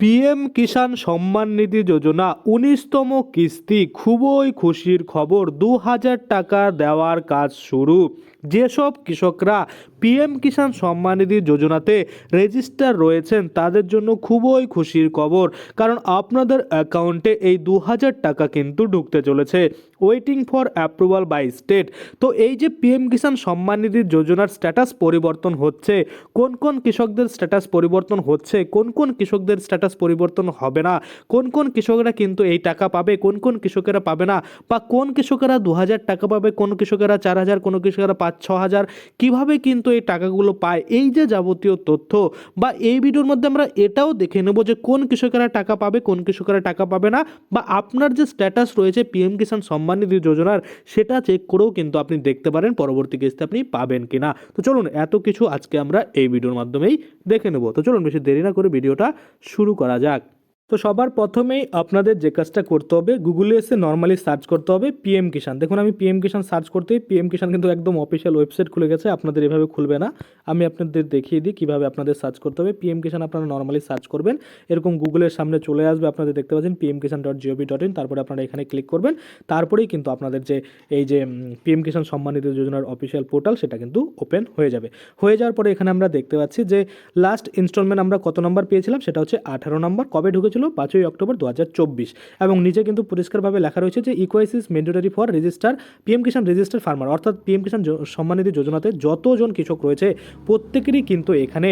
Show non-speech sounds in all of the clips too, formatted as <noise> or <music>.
PM Kisan Samman Nidhi যোজনা উনিশতম কিস্তি, খুবই খুশির খবর। দু হাজার টাকা দেওয়ার কাজ শুরু। যেসব কৃষকরা পিএম কিষাণ সম্মান নিধি যোজনাতে রেজিস্টার রয়েছেন, তাদের জন্য খুবই খুশির খবর। কারণ আপনাদের অ্যাকাউন্টে এই দু হাজার টাকা কিন্তু ঢুকতে চলেছে। Waiting for approval by state তো এই যে পিএম কিষাণ সম্মান নিধি যোজনার স্ট্যাটাস পরিবর্তন হচ্ছে, কোন কোন কৃষকদের স্ট্যাটাস পরিবর্তন হচ্ছে, কোন কোন কৃষকদের স্ট্যাটাস পরিবর্তন হবে না, কোন কোন কৃষকরা কিন্তু এই টাকা পাবে, কোন কোন কৃষকেরা পাবে না, বা কোন কৃষকেরা দু হাজার টাকা পাবে, কোন কৃষকেরা চার হাজার, কোনো কৃষকেরা ছ হাজার, কীভাবে কিন্তু এই টাকাগুলো পায়, এই যে যাবতীয় তথ্য বা এই ভিডিওর মধ্যে আমরা এটাও দেখে নেব যে কোন কৃষকেরা টাকা পাবে, কোন কৃষকেরা টাকা পাবে না বা আপনার যে স্ট্যাটাস রয়েছে পিএম কিষাণ সম্মান নিধি যোজনার সেটা চেক করেও কিন্তু আপনি দেখতে পারেন পরবর্তী কিস্তি আপনি পাবেন কিনা। তো চলুন এত কিছু আজকে আমরা এই ভিডিওর মাধ্যমেই দেখে নেব। তো চলুন বেশি দেরি না করে ভিডিওটা শুরু করা যাক। তো সবার প্রথমেই আপনাদের যে কাজটা করতে হবে গুগলে এসে নর্মালি সার্চ করতে হবে পিএম কিষাণ দেখুন, আমি পিএম কিষাণ সার্চ করতেই পিএম কিষাণ কিন্তু একদম অফিসিয়াল ওয়েবসাইট খুলে গেছে, আপনাদের এভাবে খুলবে না। আমি আপনাদের দেখিয়ে দিই কীভাবে আপনাদের সার্চ করতে হবে। পিএম কিষাণ আপনারা নর্মালি সার্চ করবেন। এরকম গুগলের সামনে চলে আসবে, আপনাদের দেখতে পাচ্ছেন PM Kisan dot G O V dot in তারপরে আপনারা এখানে ক্লিক করবেন। তারপরেই কিন্তু আপনাদের যে এই যে পিএম কিষাণ সম্মানিত যোজনার অফিসিয়াল পোর্টাল সেটা কিন্তু ওপেন হয়ে যাবে। হয়ে যাওয়ার পরে এখানে আমরা দেখতে পাচ্ছি যে লাস্ট ইনস্টলমেন্ট আমরা কত নম্বর পেয়েছিলাম? সেটা হচ্ছে আঠারো নম্বর কবে ঢুকেছিল? পাঁচই অক্টোবর দু হাজার চব্বিশ এবং নিচে কিন্তু পরিষ্কারভাবে লেখা রয়েছে যে eKYC is mandatory for register PM Kisan register farmer অর্থাৎ পিএম কিষাণ সম্মানিত যোজনাতে যতজন কৃষক রয়েছে প্রত্যেকেরই কিন্তু এখানে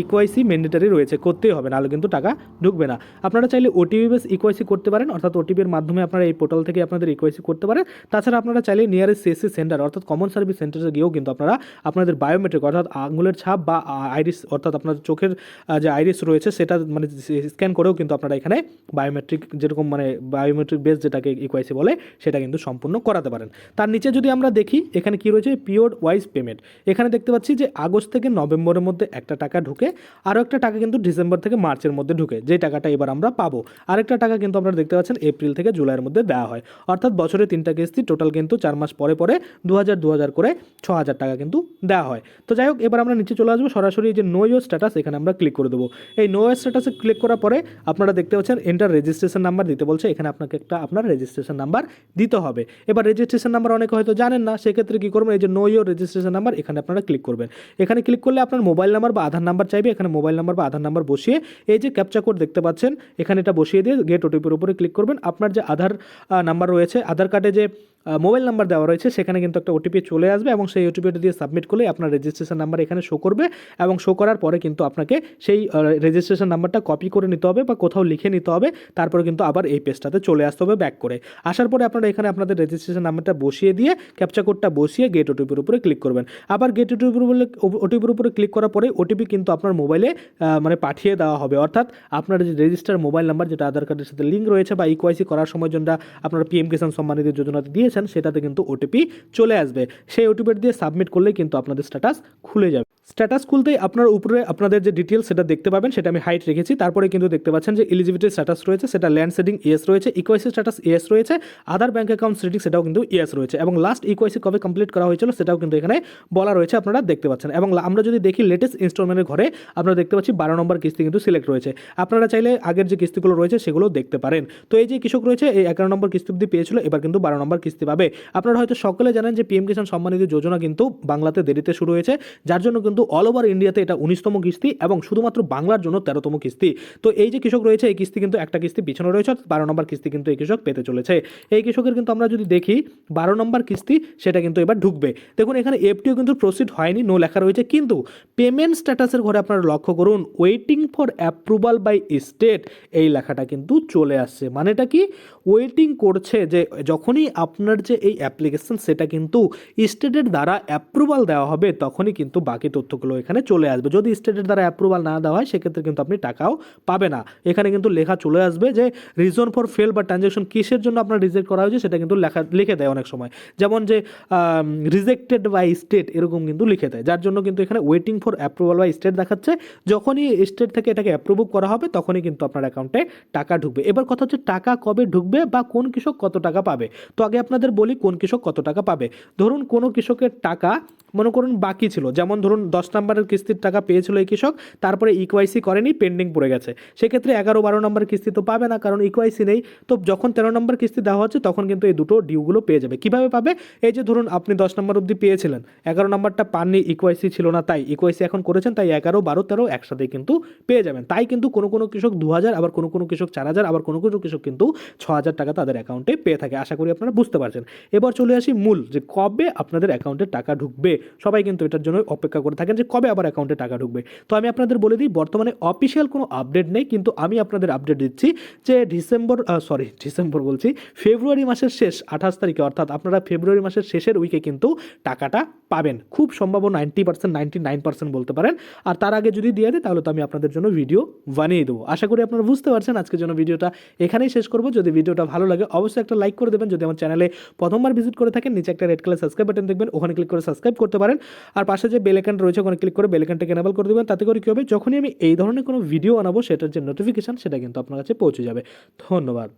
ইকোয়াইসি ম্যান্ডেটারি রয়েছে, করতেই হবে, নাহলে কিন্তু টাকা ঢুকবে না। আপনারা চাইলে ওটিপি বেস ইকোয়াইসি করতে পারেন, অর্থাৎ ওটিপির মাধ্যমে আপনারা এই পোর্টাল থেকে আপনাদের ইকোয়াইসি করতে পারেন। তাছাড়া আপনারা চাইলে নিয়ারেস্ট সিএসসি সেন্টার অর্থাৎ কমন সার্ভিস সেন্টারে গিয়েও কিন্তু আপনারা আপনাদের বায়োমেট্রিক অর্থাৎ আঙুলের ছাপ বা আইরিস অর্থাৎ আপনার চোখের যে আইরিস রয়েছে, সেটা মানে স্ক্যান করেও কিন্তু আপনারা এখানে বায়োমেট্রিক যেরকম মানে বায়োমেট্রিক বেস যেটাকে ইকোয়াইসি বলে, সেটা কিন্তু সম্পূর্ণ করাতে পারেন। তার নিচে যদি আমরা দেখি, এখানে কি রয়েছে? পিওর ওয়াইজ পেমেন্ট এখানে দেখতে পাচ্ছি যে আগস্ট থেকে নভেম্বরের মধ্যে একটা টাকা ঢুকে, আরও একটা টাকা কিন্তু ডিসেম্বর থেকে মার্চের মধ্যে ঢুকে যে টাকাটা এবার আমরা পাবো। আরেকটা টাকা কিন্তু আপনারা দেখতে পাচ্ছেন, এপ্রিল থেকে জুলাইয়ের মধ্যে দেওয়া হয়। অর্থাৎ বছরে তিনটা কিস্তি, টোটাল কিন্তু চার মাস পরে পরে দু হাজার দু হাজার করে ছ হাজার টাকা কিন্তু দেওয়া হয়। তো যাই হোক, এবার আমরা নিচে চলে আসব, সরাসরি যে নো ইয়োর স্ট্যাটাস এখানে আমরা ক্লিক করে দেবো। এই নো ইয়োর স্ট্যাটাসে ক্লিক করার পরে আপনারা দেখতে পাচ্ছেন এন্টার রেজিস্ট্রেশন নাম্বার দিতে বলছে, এখানে আপনাকে একটা আপনার রেজিস্ট্রেশন নাম্বার দিতে হবে। এবার রেজিস্ট্রেশন নাম্বার অনেকে হয়তো জানেন না, সেক্ষেত্রে কী করবেন, এই যে নো ইয়োর রেজিস্ট্রেশন নাম্বার এখানে আপনারা ক্লিক করবেন। এখানে ক্লিক করলে আপনার মোবাইল নাম্বার বা আধার নাম্বার চাইবে, এখানে মোবাইল নাম্বার বা আধার নাম্বার বসিয়ে এই যে ক্যাপচা কোড দেখতে পাচ্ছেন, এখানে এটা বসিয়ে দিয়ে গেট ওটিপির উপরে ক্লিক করবেন। আপনার যে আধার নাম্বার রয়েছে আধার কার্ডে যে মোবাইল নাম্বার দেওয়া রয়েছে, সেখানে কিন্তু একটা ওটিপি চলে আসবে এবং সেই ওটিপিটা দিয়ে সাবমিট করলে আপনার রেজিস্ট্রেশন নাম্বার এখানে শো করবে এবং শো করার পরে কিন্তু আপনাকে সেই রেজিস্ট্রেশন নাম্বারটা কপি করে নিতে হবে বা কোথাও লিখে নিতে হবে, তারপরে কিন্তু আবার এই পেজটাতে চলে আসতে হবে ব্যাক করে। আসার পরে আপনারা এখানে আপনাদের রেজিস্ট্রেশন নাম্বারটা বসিয়ে দিয়ে ক্যাপচা কোডটা বসিয়ে গেট ওটিপির উপরে ক্লিক করবেন। আবার গেট ওটিপির উপরে ওটিপির উপরে ক্লিক করার পরে ওটিপি কিন্তু আপনার মোবাইলে মানে পাঠিয়ে দেওয়া হবে। অর্থাৎ আপনার যে রেজিস্টার মোবাইল নাম্বার যেটা আধার কার্ডের সাথে লিঙ্ক রয়েছে বা ইকোয়াইসি করার সময় যেটা আপনারা পিএম কিষাণ সম্মানিত যোজনাতে দিয়েছেন সেটাতে কিন্তু ওটিপি চলে আসবে। সেই ওটিপি দিয়ে সাবমিট করলেই কিন্তু আপনাদের স্ট্যাটাস খুলে যাবে। স্ট্যাটাস খুলতেই আপনার উপরে আপনাদের যে ডিটেলস সেটা দেখতে পাবেন, সেটা আমি হাইট রেখেছি। তারপরে কিন্তু দেখতে পাচ্ছেন যে এলিজিবিলিটি স্ট্যাটাস রয়েছে, সেটা ল্যান্ড সেটিং ইয়েস রয়েছে ইকোয়াইসি স্ট্যাটাস ইয়েস রয়েছে আধার ব্যাঙ্ক অ্যাকাউন্ট সেটিং সেটাও কিন্তু ইয়েস রয়েছে। এবং লাস্ট ইকোয়াইসি কবে কমপ্লিট করা হয়েছিল, সেটাও কিন্তু এখানে বলা রয়েছে, আপনারা দেখতে পাচ্ছেন। এবং আমরা যদি দেখি লেটেস্ট ইনস্টলমেন্টের ঘরে, আপনারা দেখতে পাচ্ছি বারো নম্বর কিস্তি কিন্তু সিলেক্ট রয়েছে। আপনারা চাইলে আগের যে কিস্তিগুলো রয়েছে সেগুলো দেখতে পারেন। তো এই যে কৃষক রয়েছে, এই এগারো নম্বর কিস্তি অব্দি পেয়েছিল, এবার কিন্তু বারো নম্বর কিস্তি পাবে। আপনারা হয়তো সকলে জানেন যে পিএম কিষাণ সম্মানিত যোজনা কিন্তু বাংলাতে দেরিতে শুরু হয়েছে, যার জন্য কিন্তু অল ওভার ইন্ডিয়াতে এটা উনিশতম কিস্তি এবং শুধুমাত্র বাংলার জন্য তেরোতম কিস্তি। তো এই যে কৃষক রয়েছে, এই কিস্তি কিন্তু একটা কিস্তি পিছনে রয়েছে বারো নম্বর কিস্তি কিন্তু এই কৃষক পেতে চলেছে। এই কৃষকের কিন্তু আমরা যদি দেখি, বারো নম্বর কিস্তি সেটা কিন্তু এবার ঢুকবে। দেখুন, এখানে এফটিও কিন্তু প্রসিড হয়নি নো লেখা রয়েছে, কিন্তু পেমেন্ট স্ট্যাটাসের ঘরে আপনারা লক্ষ্য করুন waiting for approval by state এই লেখাটা কিন্তু চলে আসছে। মানেটা কি? ওয়েটিং করছে যে যখনই আপনার যে এই অ্যাপ্লিকেশন সেটা কিন্তু স্টেটের দ্বারা অ্যাপ্রুভাল দেওয়া হবে, তখনই কিন্তু বাকি তথ্যগুলো এখানে চলে আসবে। যদি স্টেটের দ্বারা অ্যাপ্রুভাল না দেওয়া হয়, সেক্ষেত্রে কিন্তু আপনি টাকাও পাবে না। এখানে কিন্তু লেখা চলে আসবে যে রিজন ফর ফেল বা ট্রানজ্যাকশন কিসের জন্য আপনার রিজেক্ট করা হয়েছে, সেটা কিন্তু লেখা, লিখে দেয় অনেক সময়। যেমন যে রিজেক্টেড বাই স্টেট এরকম কিন্তু লিখে দেয়। যার জন্য কিন্তু এখানে waiting for approval by state দেখাচ্ছে। যখনই স্টেট থেকে এটাকে অ্যাপ্রুভ করা হবে, তখনই কিন্তু আপনার অ্যাকাউন্টে টাকা ঢুকবে। এবার কথা হচ্ছে, টাকা কবে ঢুকবে বা কোন কৃষক কত টাকা পাবে? তো আগে আপনাদের বলি কোন কৃষক কত টাকা পাবে? ধরুন কোনো কৃষকের টাকা মনে করুন বাকি ছিল। যেমন ধরুন দশ নম্বরের কিস্তির টাকা পেয়েছিল এই কৃষক, তারপরে ইকোয়াইসি করেনি পেন্ডিং পড়ে গেছে। সেক্ষেত্রে এগারো বারো নম্বর কিস্তি তো পাবে না, কারণ ইকোয়াইসি নেই। তো যখন তেরো নম্বর কিস্তি দেওয়া হচ্ছে, তখন কিন্তু এই দুটো ডিউগুলো পেয়ে যাবে। কীভাবে পাবে? এই যে ধরুন আপনি দশ নম্বর অবধি পেয়েছিলেন, এগারো নম্বরটা পাননি ইকোয়াইসি ছিল না তাই। ইকোয়াইসি এখন করেছেন, তাই এগারো, বারো, তেরো একসাথে কিন্তু পেয়ে যাবেন। তাই কিন্তু কোনো কোনো কৃষক দু হাজার, আবার কোনো কোনো কৃষক চার হাজার, আবার কোনো কোনো কৃষক কিন্তু ছ হাজার টাকা তাদের অ্যাকাউন্টে পেয়ে থাকে। আশা করি আপনারা বুঝতে পারছেন। এবার চলে আসি মূল, যে কবে আপনাদের অ্যাকাউন্টে টাকা ঢুকবে। সবাই কিন্তু এটার জন্য অপেক্ষা করে থাকেন যে কবে আবার অ্যাকাউন্টে টাকা ঢুকবে। তো আমি আপনাদের বলে দিই, বর্তমানে অফিসিয়াল কোনো আপডেট নেই, কিন্তু আমি আপনাদের আপডেট দিচ্ছি যে ডিসেম্বর সরি <laughs> ডিসেম্বর বলছি, ফেব্রুয়ারি মাসের শেষ, আঠাশ তারিখে, অর্থাৎ আপনারা ফেব্রুয়ারি মাসের শেষের উইকে কিন্তু টাকাটা পাবেন। খুব সম্ভব ninety percent, ninety nine percent বলতে পারেন। আর তার আগে যদি দিয়ে দেয়, তাহলে তো আমি আপনাদের জন্য ভিডিও বানিয়ে দেবো। আশা করি আপনারা বুঝতে পারছেন আজকের জন্য ভিডিওটা এখানেই শেষ করব। যদি ভিডিওটা ভালো লাগে, অবশ্যই একটা লাইক করে দেবেন। যদি আমার চ্যানেলে প্রথমবার ভিজিট করে থাকেন, নিচে একটা রেড কালার সাবস্ক্রাইব বাটন দেখবেন, ওখানে ক্লিক করে সাবস্ক্রাইব করতে পারেন। আর পাশে যে বেল আইকন রয়েছে, ওখানে ক্লিক করে বেল আইকনটাকে এনেবল করে দেবেন। তাতে করে কী হবে, যখনই আমি এই ধরনের কোনো ভিডিও আনাবো, সেটার যে নোটিফিকেশন সেটা কিন্তু আপনার কাছে পৌঁছে যাবে। ধন্যবাদ।